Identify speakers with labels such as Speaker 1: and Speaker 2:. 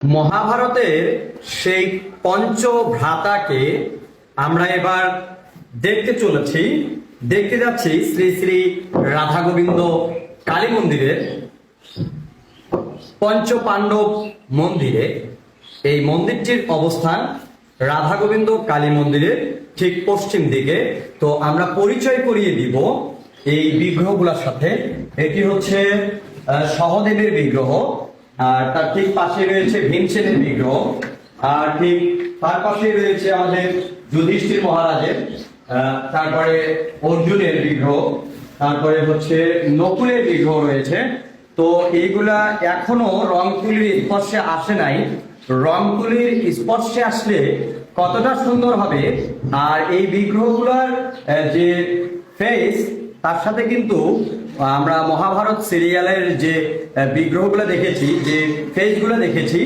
Speaker 1: মহাভারতের সেই পঞ্চভ্রাতাকে আমরা এবার দেখতে চলেছি। দেখতে যাচ্ছি শ্রী শ্রী রাধা গোবিন্দ কালী মন্দিরের পঞ্চ পাণ্ডব মন্দিরে। এই মন্দিরটির অবস্থান রাধা গোবিন্দ কালী মন্দিরের ঠিক পশ্চিম দিকে। তো আমরা পরিচয় করিয়ে দিব এই বিগ্রহগুলোর সাথে। এটি হচ্ছে সহদেবের বিগ্রহ। আর তার ঠিক পাশে রয়েছে ভীমসেনের বিগ্রহ আর ঠিক তার পাশে রয়েছে আমাদের যুধিষ্ঠির মহারাজের তারপরে অর্জুনের বিগ্রহ, তারপরে হচ্ছে নকুলের বিগ্রহ রয়েছে। তো এইগুলা এখনও রংতুলির স্পর্শে আসে নাই। রংতুলির স্পর্শে আসলে কতটা সুন্দর হবে, আর এই বিগ্রহগুলার যে ফেস তার সাথে কিন্তু আমরা মহাভারত সিরিয়ালের যে বিগ্রহগুলো দেখেছি যে ফেজগুলো দেখেছি